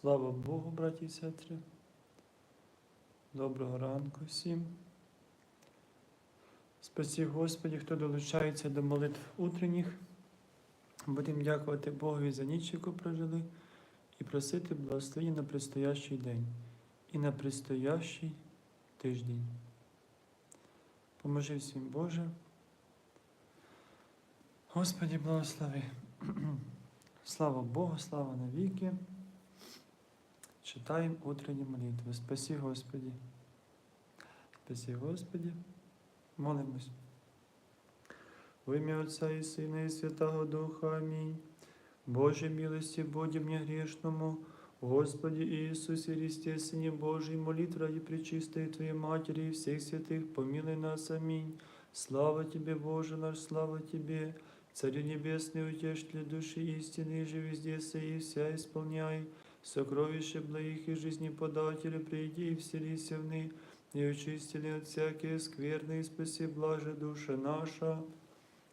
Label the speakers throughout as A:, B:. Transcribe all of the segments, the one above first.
A: Слава Богу, браті і сестри. Доброго ранку всім. Спасі Господі, хто долучається до молитв утренніх. Будемо дякувати Богові за ніч, яку прожили, і просити благословення на предстоящий день і на предстоящий тиждень. Поможи всім Боже. Господі благослови. Слава Богу, слава навіки. Читаємо утренні молитви. Спасі Господі. Спасі Господі. Молимось. В ім'я Отця і Сина, і Святого Духа. Амінь. Боже милості, Боді мне грешному, Господи Иисусе Христе, Сыне Божий, молитв ради Пречистой Твоей Матери и всех святых, помилуй нас. Аминь. Слава Тебе, Боже наш, слава Тебе, Царю Небесный, утешитель души истины, же везде сей и вся исполняй, сокровище благих и жизни подателя, приди и вселися в ны, и очистили от всякие скверны, и спаси блаже душа наша.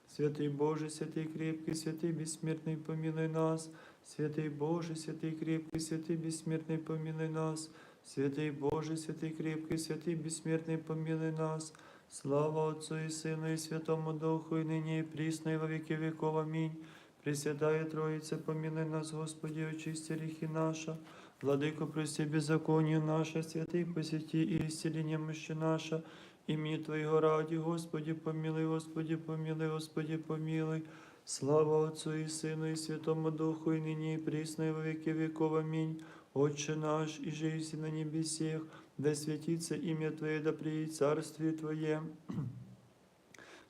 A: Святый Боже, святый крепкий, святый бессмертный, помилуй нас. Святый Боже, святый крепкий, святый бессмертный, помилуй нас. Святый Боже, святый крепкий, святый бессмертный, помилуй нас. Слава Отцу и Сыну и Святому Духу, и ныне и присно, и во веки веков. Аминь. Пресвятая Троица, помилуй нас, Господи, очисти грехи наши. Владыко, прости беззаконие наше, святый посети и исцели немощи наша. Ім'я Твоєго раді, Господі, помилуй, Господі, помилуй, Господі, помилуй. Слава Отцу і Сину, і Святому Духу, і нині, і присно, і во веки веков. Амінь. Отче наш, і жиси на небесех, да святится имя Твое, да приедет царствие Твое.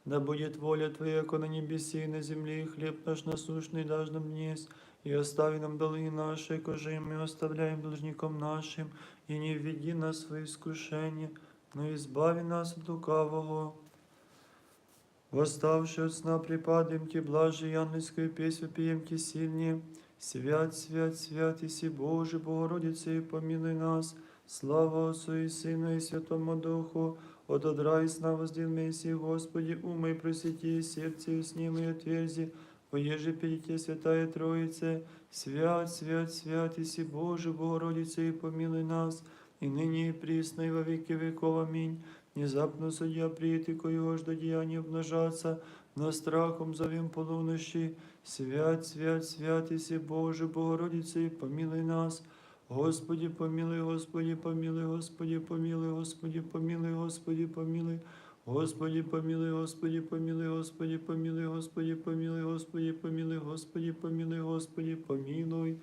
A: Да будет воля Твоя, как на небесе и на земле, и хлеб наш насущный дашь нам днес, и остави нам долги наши, кожи мы оставляем должником нашим, и не введи нас в свои искушения, но избави нас от лукавого. Восставши от сна припадем Ти, блажи ангельскую песню пьем Ти сильнее. Свят, свят, свят, Иси Боже, Богородице, и помилуй нас. Слава Отцу и Сыну и Святому Духу, от одра и сна воздел Господи, ума и просвети, сердце и с ним и отверзи, поеже перейти Святая Троице, свят, свят, свят, Иси Боже, Богородице, и помилуй нас, и ныне и присно, и во веки веков. Аминь. Внезапно судья приїти, коего ж до діяння обнажаться, но страхом зовем полунощі. Свят, свят, свят, Иси Боже, Богородице, и помилуй нас. Господи, помилуй, Господи, помилуй, Господи, помилуй, Господи, помилуй, Господи, помилуй. Господи, помилуй, Господи, помилуй, Господи, помилуй, Господи, помилуй, Господи, помилуй, Господи, помилуй, Господи, помилуй.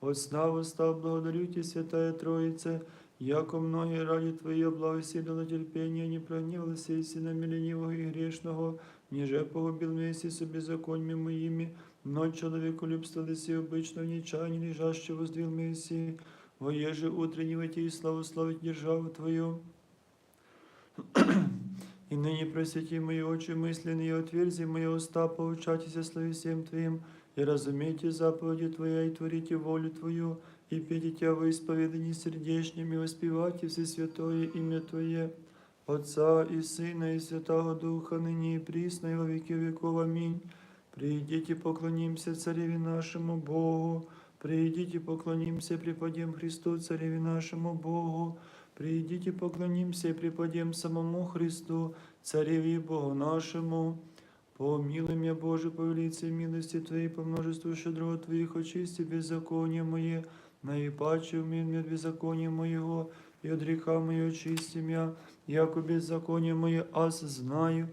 A: От сна восстав, благодарю Тебя, Святая Троица, яко многие ради Твоей благословила терпения, не прогневалась и сынами ленивого и грешного, ниже погубил вместе с беззакониями моими, но человеку любство лиси обычно в нечаянии лежаще воздвил Мессии, воеже утренне войти и славу славить державу Твою. И ныне просвети мои очи мысленные, отверзи мои уста, поучайтесь славе всем Твоим, и разумейте заповеди Твоя, и творите волю Твою, и пейте Тебя во исповедании сердечным, и воспевайте все святое имя Твое, Отца и Сына и Святого Духа, ныне и присно, и во веки веков. Аминь. Придите, поклонимся Цареве нашему Богу, Придите, поклонимся, преподем Христу, Цареве нашему Богу. Придите, поклонимся и преподем самому Христу, Цареве и Богу нашему. Помилуй меня, Боже, по велице милости Твоей, по множеству щедрот Твоих, очисти беззаконие мое, наипаче умин мне от беззакония моего, и от греха моего очисти меня, яко беззаконие мое аз знаю,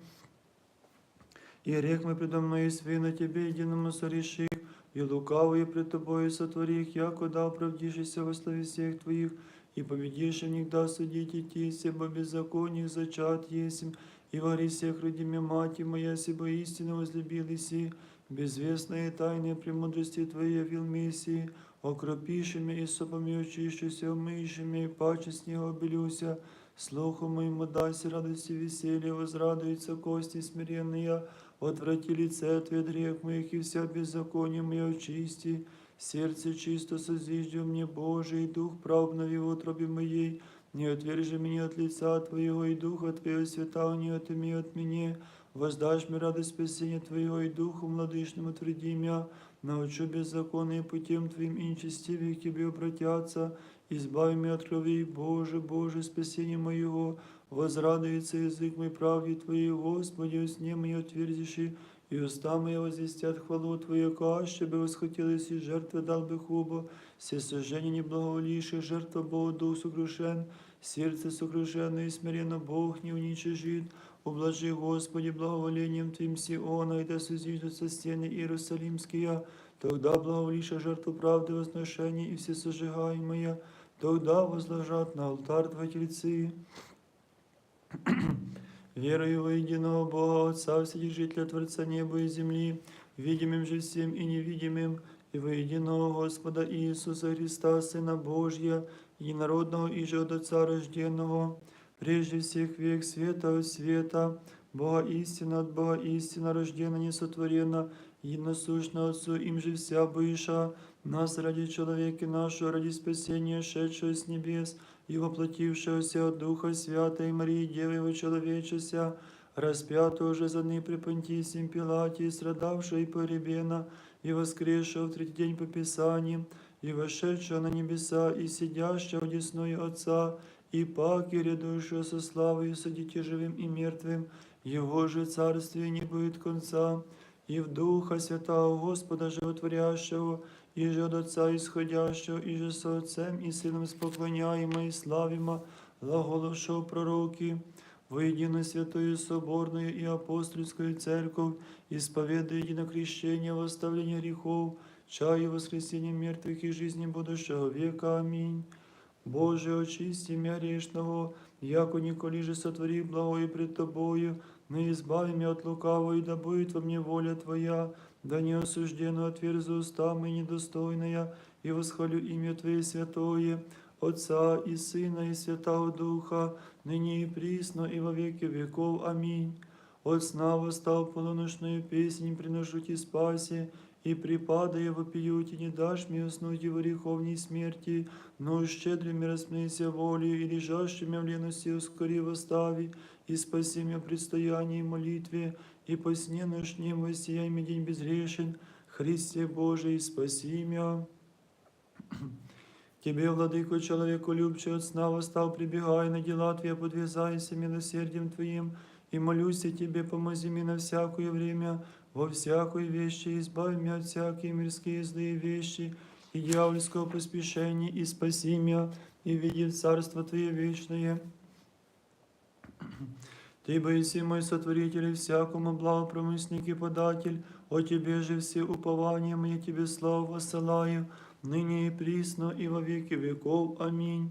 A: и грех мой предо мной и свина Тебе единому сореши, и лукавые пред Тобою сотвори их, яко да оправдишься во славе всех Твоих, и победишь никогда судить идти, себо беззакониях зачат есмь, и вари всех родиме мати моя, себо истину возлюбил Иси, безвестные тайны премудрости Твоей явил Мессии, окропишими и сопами очищуся, умышими, и паче с него обелюся, слуху моему дайся радости веселья, возрадуются кости смиренные, отврати лице Твое от грех моих, и вся беззаконие мое очисти, сердце чисто созиждю мне, Боже, и дух прав обнови в утробе моей, не отвержи меня от лица Твоего, и Духа Твоего святого не отыми от меня, воздашь мне радость спасения Твоего, и Духу младышному тверди меня, научу беззаконные путем Твоим и нечестивые к Тебе обратятся, избави меня от крови, Боже, Боже, спасение моего, возрадуется язык мой правде Твоей, Господи, усне мои отверзиши, и уста мои возвестят хвалу Твою, каще бы восхотелось и жертвы дал бы хубо, все сожжения неблаговоливших, жертва Богу дух сокрушен, сердце сокрушенное и смиренно Бог не уничижит, Ублажи, Господи, благоволением Твим Сиона, и да сузиждутся стены Иерусалимские, тогда благоволиша жертву правды возношения и все сожигаемые, тогда возложат на алтарь Твои тельцы. Верую во единого Бога, Отца, Вседержителя, Творца неба и земли, видимым же всем и невидимым, и во единого Господа Иисуса Христа, Сына Божья, единородного и же от Отца рожденного, прежде всех век света от света, Бога истина от Бога истина, рождена, несотворена, единосущна Отцу, им же вся быша, нас ради человека нашего, ради спасения, шедшего с небес, и воплотившегося от Духа Святой Марии, Девы его человечеся, распятого же за ны при Понтисим Пилате, страдавшего и погребена, и воскресшего в третий день по Писаниям, и вошедшего на небеса, и сидящего одесную Отца, и паки рядующего со славою судите живым и мертвым, Его же царствие не будет конца, и в Духа Святого Господа Животворящего, и же от Отца исходящего, и же со Отцем и Сыном споклоняемо и славимо, глаголовшего пророки, воедино святую соборную и апостольскую церковь, исповедуя единокрещение во оставление грехов, чаю воскресения мертвых и жизни будущего века. Аминь. Боже, очисти мя грешного, яко николи же сотвори благое пред Тобою, но избави меня от лукавого, и да будет во мне воля Твоя, да не осужденно отверзу уста мои недостойная, и восхвалю имя Твое святое, Отца и Сына и Святого Духа, ныне и присно, и во веки веков. Аминь. От сна восстал полуночную песнь, приношу Ти спаси, и припадая вопиют, и не дашь мне уснуть и в греховней смерти, но щедрыми распнися волею, и лежащими в лености ускори восстави, и спаси меня в предстоянии и молитве, и по сне ночнем воссияй мне день безгрешен, Христе Божий, спаси меня. Тебе, владыко, человеку любче от сна восстал, прибегай на дела Твои, подвязайся милосердием Твоим, и молюсь я Тебе, помози мне на всякое время, во всякой вещи, избави меня от всякие мирские злые вещи, и дьявольского поспешения, и спаси меня, и веди в Царство Твое вечное. Ты боиси мой сотворитель и всякому благопромысник и податель, о Тебе же все упования мои Тебе славу воссылаю, ныне и присно, и во веки веков. Аминь.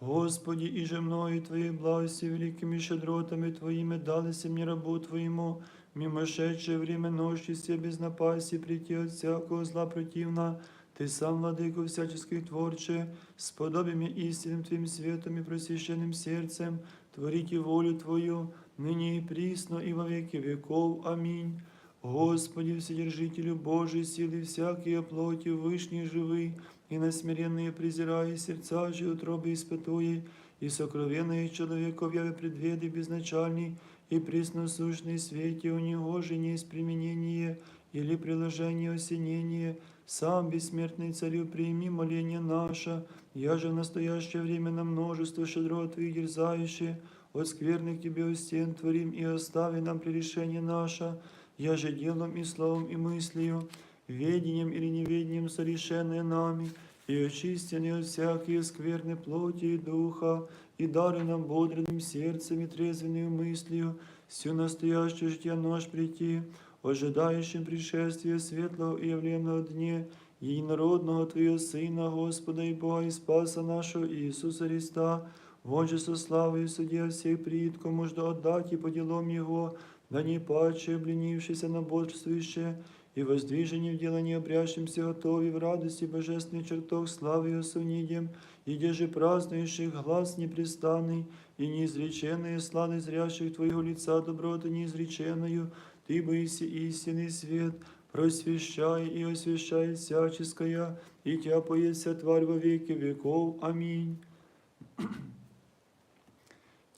A: Господи, и же мною Твоей благости великими щедротами Твоими далися мне рабу Твоему, мимошедшее время ночи все без напасти прийти от всякого зла противна, Ты сам, владыко всяческих творче, сподоби мне истинным Твоим светом и просвященным сердцем, творите волю Твою, ныне и присно, и во веки веков. Аминь. Господи, Вседержителю Божий, силы всякие плоти, вышней живы, и на смиренные презирая сердца же утробы испытуя, и сокровенные человеков яве предведы безначальный, и пресносущный свете у него же не из применения или приложения осенения, сам бессмертный царю прими моление наше, я же в настоящее время на множество щедрот твоих дерзающие, от скверных тебе у стен творим и остави нам прегрешение наше, я же делом и словом и мыслью, ведением или неведением совершенное нами, и очистенные от всякие скверны плоти и духа, и дары нам бодрым сердцем и трезвенную мыслью, всю настоящую жития наш прийти, ожидающим пришествия светлого и явленного дне, единородного Твоего Сына, Господа и Бога и Спаса нашего Иисуса Христа, Он же со славой судья всех приит, кому жду отдать и по делам Его, да не паче, обленившийся на бодрствующее, и воздвижение в дело не обрящимся готове в радости божественный чертог славы и совнидем, и где же празднующих глаз непрестанный, и неизреченные слады зрящих Твоего лица доброты неизреченную, Ты боиси истинный свет, просвещай и освящай всяческая, и Тя поется тварь во веки веков. Аминь.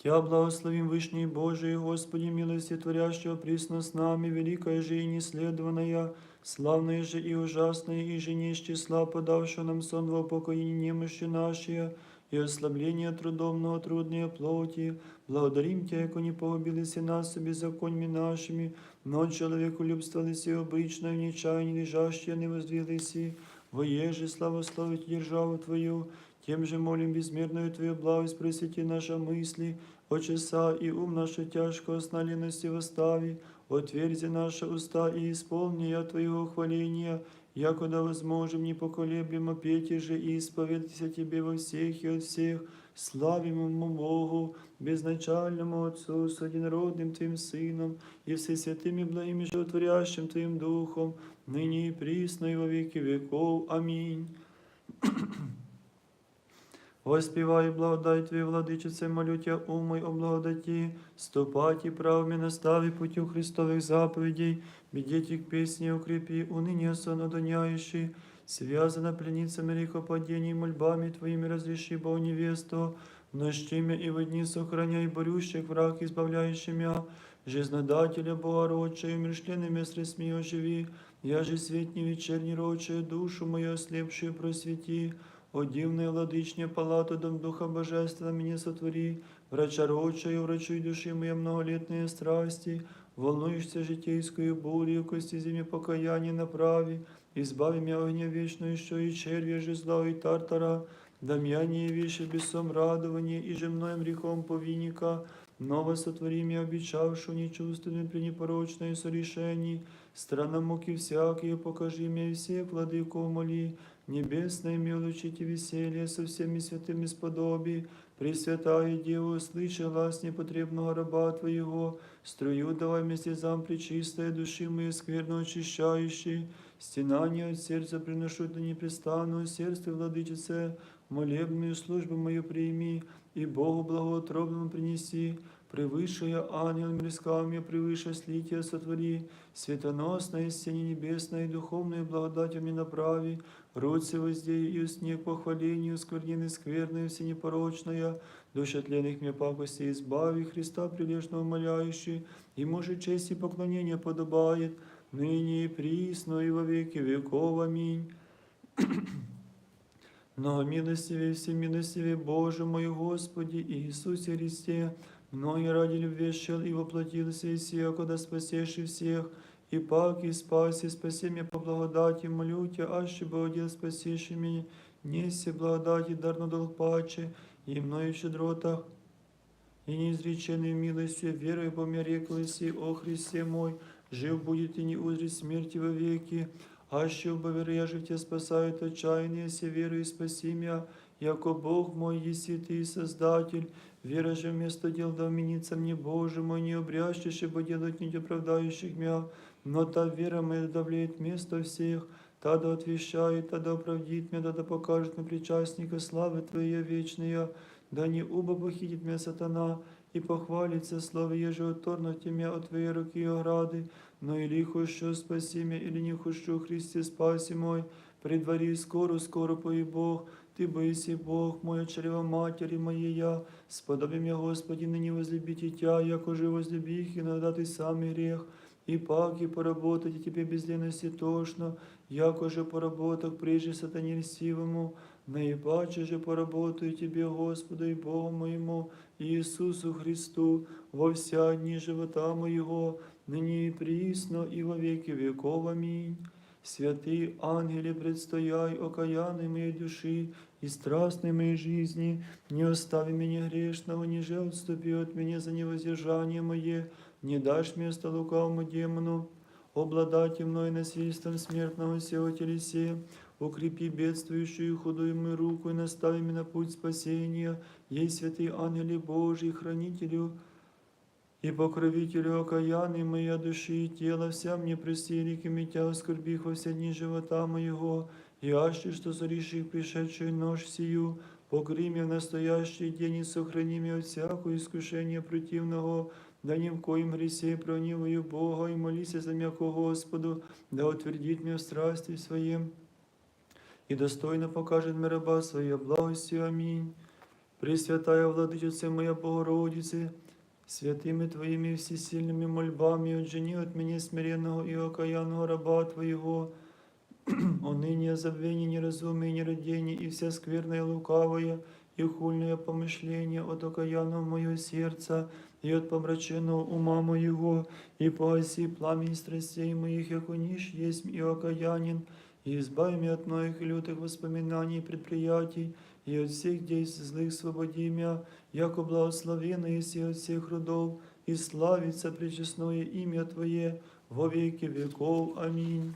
A: Тя благословим Вышний Божий, Господи, милости творящего присно с нами, великая же и неследованная, славная же и ужасная, и же не из числа подавшего нам сон во упокоении немощи нашей, и ослабление трудомного трудной плоти. Благодарим Тя, яко не погубились нас беззаконьми нашими, но человеку любствовались и обычно в нечаянии лежащие не воздвиглись, воеже славословить державу Твою, тем же молим безмерную Твою благость, просвети наши мысли, очеса и ум нашу тяжкого сна лености восстави, отверзи наши уста и исполни я Твоего хваления, якуда возможем непоколеблемо петь же и исповедаться Тебе во всех и от всех, славимому Богу, безначальному Отцу, с одинородным Твоим Сыном и всесвятым и благим и животворящим Твоим Духом, ныне и присно и во веки веков. Аминь. Воспівай благодать Твою, владичице, молю Тя, умой о благодаті, ступать и правми настави путю Христовых заповедей, бедите к песне укрепи, уныние сонодоняющий, связана пленницами грехопадений, мольбами Твоими разреши, Бог невесту, ночи мя и в дни сохраняй борющих враг, избавляющий мя, жизнодателя Богородча, и умершленными средствами оживи, я же светни вечерний роче, душу мою ослепшую просвети, о дивная владычня палату дом Духа Божественного меня сотвори, врача роча и врачуй души моей многолетные страсти, волнуешься житейскую бурю, кости зиме покаяние направи, избави меня огня вечную, еще и червя же зла и тартара, да меня не явишь бесом радование и же мноем грехом повинника, Ново сотвори меня, обещавшую нечувственным при непорочной сорешении, страна муки всякие, покажи мне всех, владыку моли, небесное милучите веселье со всеми святыми сподоби, Пресвятая Дева, слыши глаз непотребного раба Твоего, струю давай вместе зам причистая души моей скверно очищающей, стенание от сердца приношу да непрестанную сердце владычице, молебную службу мою прими, и Богу благоутробному принеси, превыше ангел мирсками, превыше слития сотвори, светоносное сене небесное и духовную благодатью мне направи, Руцы воздею и снег похвалению, сквернины скверную, всенепорочная, душа тленных мне пакости избави, Христа прилежно умоляющий, ему же честь и поклонение подобает, ныне и присно, и во веки веков. Аминь. Но милостивее, всемилостивее Боже мой Господи Иисусе Христе, мною ради любви шел и воплотился и сия, когда спасешь и всех, и пак и спаси, спаси меня по благодати, молю Тя, аще Богодел спасишь меня, неси благодати, дарно долг паче, и мною в щедротах, и неизреченной милостью, верою по мне рекласи, о Христе мой, жив будет и не узрит смерти во веки, аще убоверы, я же Тебя спасают отчаянные, все верою спаси меня, яко Бог мой, еси Ты и Создатель, вера же вместо дел да вменится мне, Боже мой, не обрящешь, ибо делать не оправдающих меня, но та вера моя давляет место всех, та да отвещает, та да оправдит меня, да да покажет мне причастника славы Твоей вечная, да не убо похитит меня сатана, и похвалится славы еже оторнуть меня от Твоей руки и ограды, но или хочу спаси меня, или не хочу, Христе спаси мой, предвари скоро, скоро пой Бог, Ты боиси Бог, моя чрева матери моей я, сподоби меня, Господи, ныне возлюбить и Тя, яко же возлюби их, иногда Ты сам грех, и пак и поработать, и тебе без лености тошно, яко же поработах прежде сатане льстивому, наипаче же поработаю тебе, Господу и Богу моему, Иисусу Христу, во вся дни живота моего, ныне и присно, и во веки веков. Аминь. Святый ангеле, предстояй окаянной моей души и страстной моей жизни, не остави меня грешного, ниже отступи от меня за невоздержание мое, не дашь место лукавому демону, обладайте мной насильством смертного сего телесе, укрепи бедствующую худую мою руку и настави меня на путь спасения, ей святый ангеле Божий, хранителю и покровителю окаянный моя души и тела, вся мне прости, реки митя, оскорбих во все дни живота моего, и аще, что сореших пришедшую нож сию, покри меня в настоящий день и сохрани меня от всякого искушения противного, да ни в коем гресе прониваю Бога и молися за меня ко Господу, да утвердит меня в страсти своем и достойно покажет мне раба своя благостью. Аминь. Пресвятая Владычица моя Богородице, святыми Твоими всесильными мольбами отжени от меня смиренного и окаянного раба Твоего, уныние, забвение, неразумие, нерадение и все скверное лукавое и хульное помышление от окаянного моего сердца и от помраченного ума моего, и погаси пламень страстей моих, яко ниш есть и окаянен, и избави меня от моих лютых воспоминаний и предприятий, и от всех действий злых свободи меня, яко благословенный и от всех родов, и славится пречестное имя Твое во веки веков. Аминь.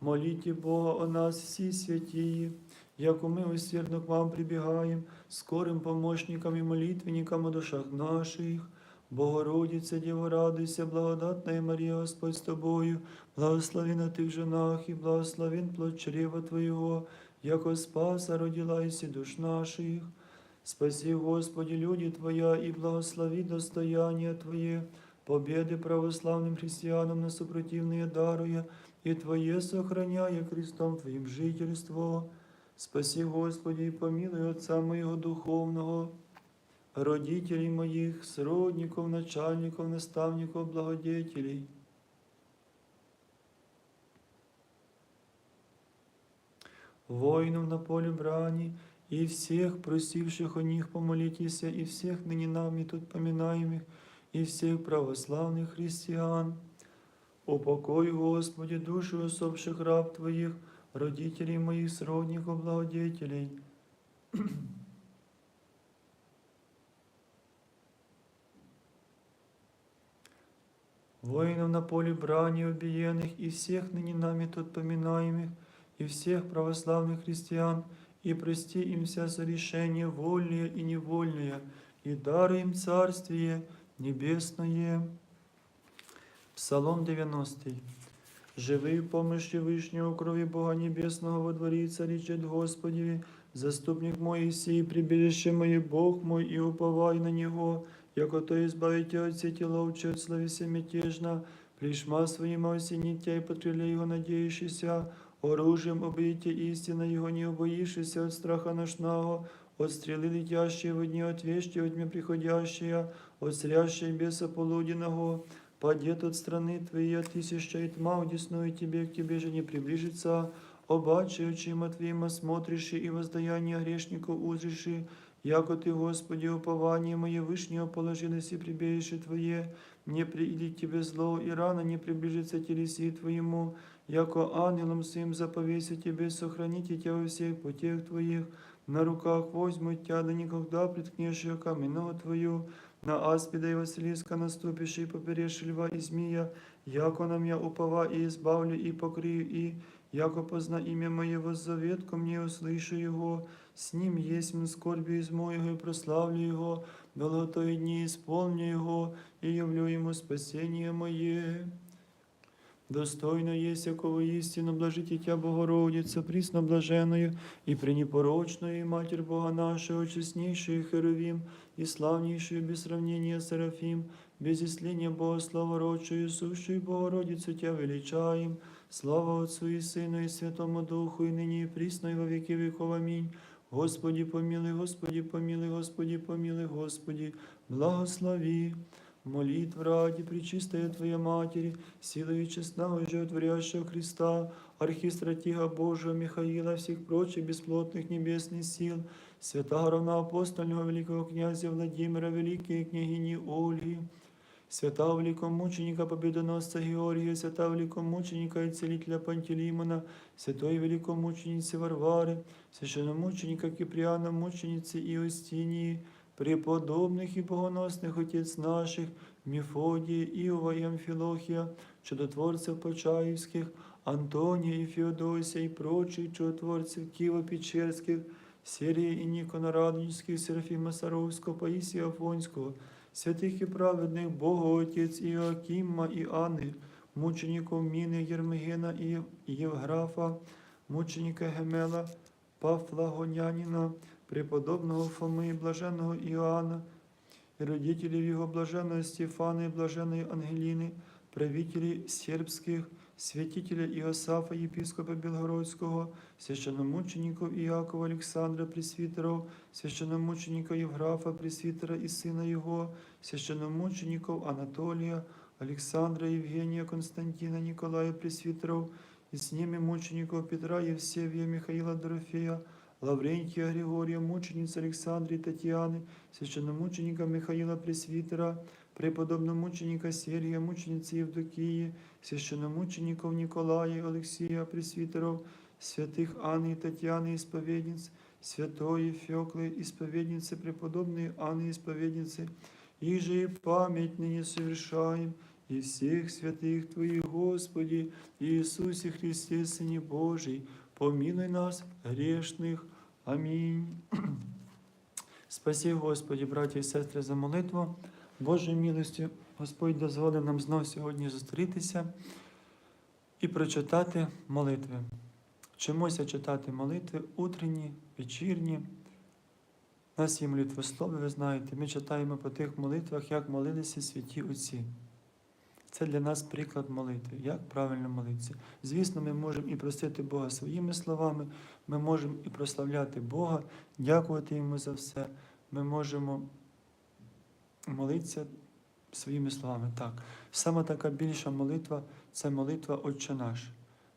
A: Молите Бога о нас всі святії, яко ми усердно к вам прибігаємо, скорим помощникам і молитвенникам о душах наших. Богородице, Діво, радуйся, благодатна Марія, Господь з тобою, благословена ти в женах і благословен плод чрева Твоєго, яко спаса родила isi душ наших. Спаси, Господи, люди Твоя, и благослови достояние Твое, победы православным христианам на супротивные даруя, и Твое сохраняя Христом Твоим жительство. Спаси, Господи, и помилуй Отца моего духовного, родителей моих, сродников, начальников, наставников, благодетелей. Воинов на поле брани, и всех просивших о них помолитесь, и всех ныне нами тут поминаемых, и всех православных христиан. Упокой, Господи, души усопших раб Твоих, родителей моих, сродников, благодетелей. Воинов на поле брани убиенных, и всех ныне нами тут поминаемых, и всех православных христиан, и прости им вся сорешения вольные и невольные, и даруй им Царствие Небесное. Псалом 90. Живий в помощи Вишнього крові Бога Небесного во дворі царичет Господи, заступник мой сей, прибежище моє Бог мой, и уповай на Него, яко то избавите от сети ловче, от словеся мятежна, плешма своим осенитя и под крылья Его надеющийся, оружием обидите истина Его, не убоившийся от страха ношного, от стрелы летящие в дни, от вещи, от дня приходящие, от срящей беса полуденного, падет от страны Твоей, от тысяча и тьма удесную Тебе, к Тебе же не приближится, обаче очима Твоим смотришь и воздаяние грешников узришь, яко Ты, Господи, упование мое вышнего положилось и прибежище Твое, не придет Тебе зло, и рано не приближится телеси Твоему, яко ангелом своим заповеся Тебе, сохраните Тебя во всех путях Твоих, на руках возьмут Тебя, да никогда приткнешь ее каменного Твою, на аспида и Василиска наступишь и поперешь льва и змея, яко нам я упова и избавлю и покрию и, яко позна имя моего завет ко мне услышу его, с ним есть мне скорби из моего и прославлю его, долготою дни исполню его и явлю ему спасение мое. Достойно есть якого истину блажите Тя, Богородица, присно блаженную и пренепорочную, и Матерь Бога нашего, честнейшую Херовим, и славнейшую без сравнения Серафим, без исления Бога славородшую, сущую Богородицу Тя величаем, слава Отцу и Сыну и Святому Духу, и ныне и присно, и во веки веков. Аминь. Господи помилуй, Господи помилуй, Господи помилуй, Господи, благослови. Молитв ради Пречистая Твоя Матери, силою честного и животворящего Христа, архистратига Божия Михаила, всех прочих бесплотных небесных сил, святого равноапостольного великого князя Владимира, великой княгини Ольги, святого великомученика победоносца Георгия, святого великомученика и целителя Пантелеймона, святой великомученицы Варвары, священномученика Киприана, мученицы Иостинии, преподобных и богоносных отец наших, Мефодия, Иова и Амфилохия, чудотворцев Почаевских, Антония и Феодосия и прочих чудотворцев Киево-Печерских, Сирии и Никона Радонежских, Серафима Саровского, Паисия Афонского, святых и праведных Бога Отец Иоакима и Анны, мучеников Мины, Ермегена и Евграфа, мученика Гемела, Пафлагонянина, преподобного Фомы, блаженного Иоанна, и родителей его блаженного Стефана и блаженной Ангелины, правителей сербских, святителя Іосафа, єпископа Білгородського, священномучеників Іакова Олександра Пресвітеров, священномученика Євграфа Пресвітера і сина його, священномучеників Анатолія, Александра, Евгения, Константина, Николая Пресвитеров, и с ними мучеников Петра, Евсевия, Михаила Дорофея, Лаврентия, Григория, мучениц Александры Татьяны, священномученика Михаила Пресвитера, преподобномученика Сергия, мученицы Евдокии, священномучеников Николая и Алексея Пресвитеров, святых Анны и Татьяны, исповедниц, святой Феклы, исповедницы, преподобные Анны, исповедницы, и же и память ныне совершаем, и всех святых Твоих, Господи, Иисусе Христе, Сыне Божий, помилуй нас, грешных. Амінь. Спасі, Господі, браті і сестри, за молитву. Божою милостю Господь дозволив нам знов сьогодні зустрітися і прочитати молитви. Вчимося читати молитви утренні, вечірні. У нас є молитвослови, ви знаєте, ми читаємо по тих молитвах, як молилися святі отці. Це для нас приклад молитви, як правильно молитися. Звісно, ми можемо і просити Бога своїми словами, ми можемо і прославляти Бога, дякувати Йому за все. Ми можемо молитися своїми словами. Так, саме така більша молитва це молитва Отче наш.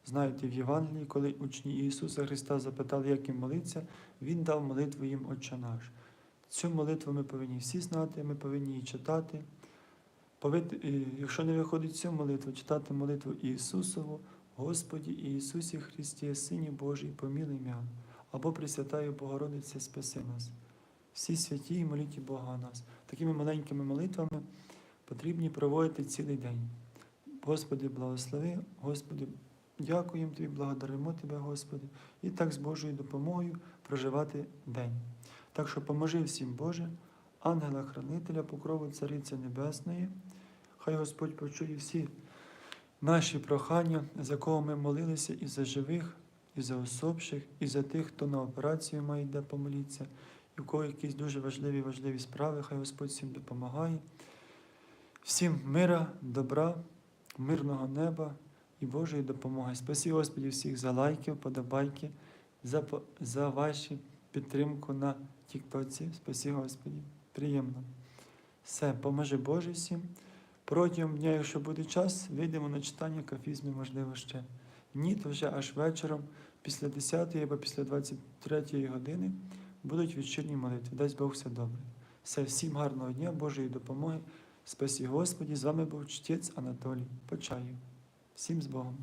A: Знаєте, в Євангелії, коли учні Ісуса Христа запитали, як їм молитися, Він дав молитву їм Отче наш. Цю молитву ми повинні всі знати, ми повинні її читати. Повид- Якщо не виходить цю молитву, читати молитву Ісусову, Господі Ісусі Христі, Сині Божий, помилуй м'я, або Пресвятаю Богородице, спаси нас. Всі святі і моліть Бога нас. Такими маленькими молитвами потрібні проводити цілий день. Господи, благослови, Господи, дякуємо Тобі, благодаримо Тебе, Господи, і так з Божою допомогою проживати день. Так що поможи всім Боже, ангела-хранителя, покрову Цариці Небесної. Хай Господь почує всі наші прохання, за кого ми молилися, і за живих, і за особших, і за тих, хто на операцію має йде помолитися, і у кого якісь дуже важливі важливі справи, хай Господь всім допомагає. Всім мира, добра, мирного неба і Божої допомоги. Спасі Господі всіх за лайки, подобайки, за, за вашу підтримку на Тіктоці. Спасі Господі. Приємно. Все, поможи Боже всім. Протягом дня, якщо буде час, вийдемо на читання кафізмі, можливо, ще. Ні, то вже аж вечором, після 10 або після 23 години будуть вечірні молитви. Дасть Бог все добре. Все, всім гарного дня, Божої допомоги. Спасі Господі. З вами був чтець Анатолій. Почаю. Всім з Богом.